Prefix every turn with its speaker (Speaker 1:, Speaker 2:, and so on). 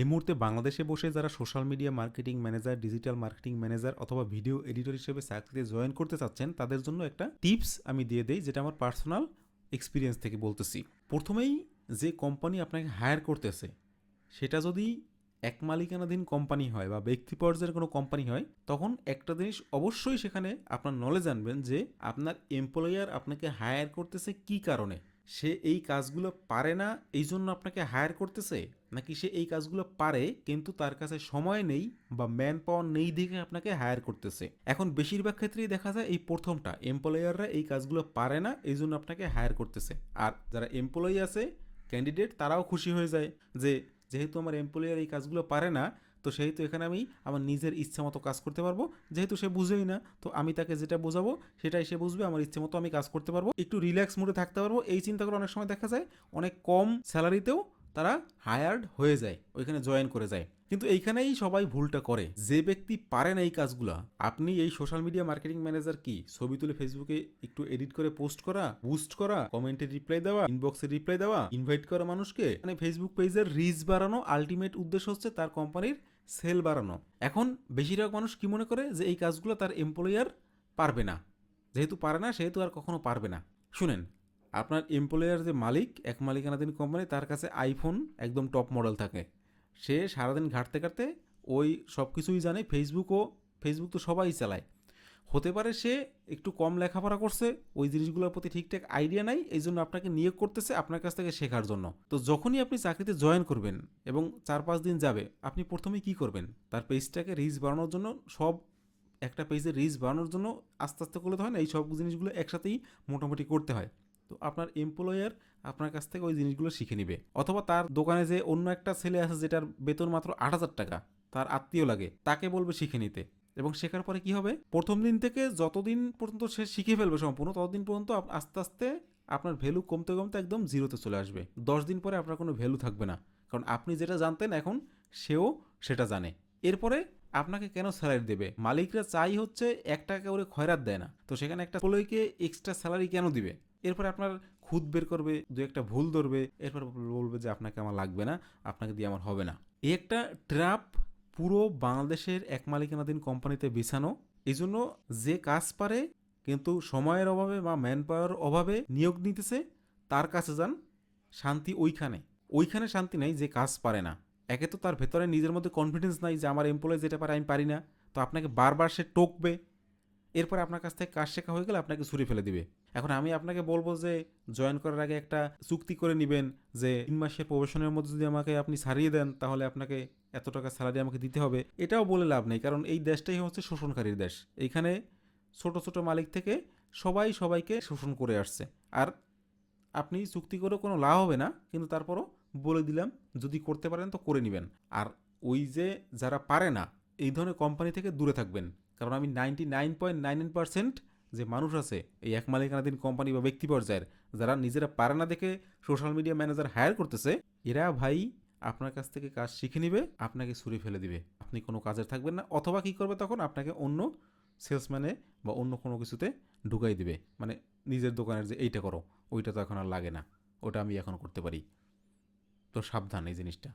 Speaker 1: এই মুহূর্তে বাংলাদেশে বসে যারা social media marketing manager, digital marketing manager অথবা ভিডিও এডিটর হিসেবে চাকরিতে জয়েন করতে চাচ্ছেন, তাদের জন্য একটা টিপস আমি দিয়ে দেই, যেটা আমার পার্সোনাল এক্সপিরিয়েন্স থেকে বলতেছি। প্রথমেই যে কোম্পানি আপনাকে হায়ার করতেছে, সেটা যদি এক মালিকানাধীন কোম্পানি হয় বা ব্যক্তি পর্যায়ের কোনো কোম্পানি হয়, তখন একটা জিনিস অবশ্যই সেখানে আপনার নলেজ আনবেন যে আপনার এমপ্লয়ার আপনাকে হায়ার করতেছে কি কারণে। সে এই কাজগুলো পারে না, এই জন্য আপনাকে হায়ার করতেছে? নাকি সে এই কাজগুলো পারে, কিন্তু তার কাছে সময় নেই বা ম্যান পাওয়ার নেই দেখে আপনাকে হায়ার করতেছে? এখন বেশিরভাগ ক্ষেত্রেই দেখা যায় এই প্রথমটা এমপ্লয়াররা এই কাজগুলো পারে না, এই জন্য আপনাকে হায়ার করতেছে। আর যারা এমপ্লয়ি আছে ক্যান্ডিডেট তারাও খুশি হয়ে যায় যে, যেহেতু আমার এমপ্লয়ার এই কাজগুলো পারে না তো সেহেতু এখানে আমি আমার নিজের ইচ্ছা মতো কাজ করতে পারব। যেহেতু সে বুঝেই না, তো আমি তাকে যেটা বোঝাবো, সেটাই সে বুঝবে, আমার ইচ্ছে মতো আমি কাজ করতে পারব। একটু রিল্যাক্স মুডে থাকতে পারব। এই চিন্তা করে অনেক সময় দেখা যায়, অনেক কম স্যালারিতেও তারা হায়ার্ড হয়ে যায়, ওইখানে জয়েন করে যায়। কিন্তু এইখানেই সবাই ভুলটা করে। যে ব্যক্তি পারে না এই কাজগুলা, আপনি এই সোশ্যাল মিডিয়া মার্কেটিং ম্যানেজার কি? ছবি তুলে ফেসবুকে একটু এডিট করে পোস্ট করা বুস্ট করা কমেন্টে রিপ্লাই দেওয়া ইনবক্সে রিপ্লাই দেওয়া ইনভাইট করা মানুষকে? মানে ফেসবুক পেজের রিচ বাড়ানো আলটিমেট উদ্দেশ্য হচ্ছে তার কোম্পানির সেল বাড়ানো। এখন বেশিরভাগ মানুষ কি মনে করে? যে এই কাজগুলো তার এমপ্লয়ার পারবে না। যেহেতু পারে না, সেহেতু আর কখনো পারবে না। শুনেন আপনার এমপ্লয়ার যে মালিক, এক মালিকানাধীন কোম্পানি তার কাছে আইফোন একদম টপ মডেল থাকে। সে সারাদিন ঘাটতে ঘাটতে ওই সব কিছুই জানে ফেসবুকও ফেসবুক তো সবাই চালায়। হতে পারে সে একটু কম লেখাপড়া করছে, ওই জিনিসগুলোর প্রতি ঠিকঠাক আইডিয়া নাই, এই জন্য আপনাকে নিয়োগ করতেছে আপনার কাছ থেকে শেখার জন্য। তো যখনই আপনি চাকরিতে জয়েন করবেন এবং চার পাঁচ দিন যাবে, আপনি প্রথমেই কি করবেন? তার পেজটাকে রিচ বাড়ানোর জন্য, সব একটা পেজের রিচ বাড়ানোর জন্য আস্তে আস্তে করলে হয় না, এই সব জিনিসগুলো একসাথেই মোটামুটি করতে হয়। তো আপনার এমপ্লয়ার আপনার কাছ থেকে ওই জিনিসগুলো শিখে নিবে। অথবা তার দোকানে যে অন্য একটা ছেলে আছে যেটার বেতন মাত্র আট হাজার টাকা, তার আত্মীয় লাগে, তাকে বলবে শিখে নিতে। এবং শেখার পরে কি হবে? প্রথম দিন থেকে যতদিন পর্যন্ত সে শিখে ফেলবে সম্পূর্ণ, ততদিন পর্যন্ত আস্তে আস্তে আপনার ভ্যালু কমতে কমতে একদম জিরোতে চলে আসবে। দশ দিন পরে আপনার কোনো ভ্যালু থাকবে না। কারণ আপনি যেটা জানতেন এখন, সেও সেটা জানে। এরপরে আপনাকে কেন স্যালারি দেবে? মালিকরা চাই হচ্ছে এক টাকা করে খয়রাত দেয় না। তো সেখানে একটা এমপ্লয়িকে এক্সট্রা স্যালারি কেন দিবে? এরপরে আপনার খুদ বের করবে, দু একটা ভুল ধরবে, এরপর বলবে যে আপনাকে আমার লাগবে না, আপনাকে দিয়ে আমার হবে না। এই একটা ট্র্যাপ পুরো বাংলাদেশের এক মালিকানাধীন কোম্পানিতে বিছানো এই জন্য যে কাজ পারে, কিন্তু সময়ের অভাবে বা ম্যান পাওয়ার অভাবে নিয়োগ নিতেছে, তার কাছে যান, শান্তি ওইখানে। ওইখানে শান্তি নাই, যে কাজ পারে না। একে তো তার ভেতরে নিজের মধ্যে কনফিডেন্স নাই যে আমার এমপ্লয় যেটা পারে আমি পারি না। তো আপনাকে বারবার সে টকবে এরপরে আপনার কাছ থেকে কাজ শেখা হয়ে গেলে আপনাকে ছুরি ফেলে দিবে। এখন আমি আপনাকে বলব যে জয়েন করার আগে একটা চুক্তি করে নেবেন যে, তিন মাসের প্রবেশনের মধ্যে যদি আমাকে আপনি ছাড়িয়ে দেন, তাহলে আপনাকে এত টাকা স্যালারি আমাকে দিতে হবে। এটাও বলে লাভ নেই, কারণ এই দেশটাই হচ্ছে শোষণকারীর দেশ। এইখানে ছোট ছোট মালিক থেকে সবাই সবাইকে শোষণ করে আসছে। আর আপনি চুক্তি করে কোনো লাভ হবে না, কিন্তু তারপরও বলে দিলাম, যদি করতে পারেন তো করে নেবেন। আর ওই যে, যারা পারে না, এই ধরনের কোম্পানি থেকে দূরে থাকবেন। কারণ আমি ninety nine point nine nine percent যে মানুষ আছে, এই এক মালিকানাধীন কোম্পানি বা ব্যক্তি পর্যায়ের, যারা নিজেরা পারে না দেখে সোশ্যাল মিডিয়া ম্যানেজার হায়ার করতেছে, এরা ভাই আপনার কাছ থেকে কাজ শিখে নিবে, আপনাকে ছুরি ফেলে দিবে। আপনি কোনো কাজের থাকবেন না, অথবা কী করবে তখন আপনাকে অন্য সেলসম্যানে বা অন্য কোনো কিছুতে ঢুকাই দিবে। মানে নিজের দোকানের যে এইটা করো, ওইটা তো এখন আর লাগে না। ওটা আমি এখন করতে পারি। তো সাবধান এই জিনিসটা।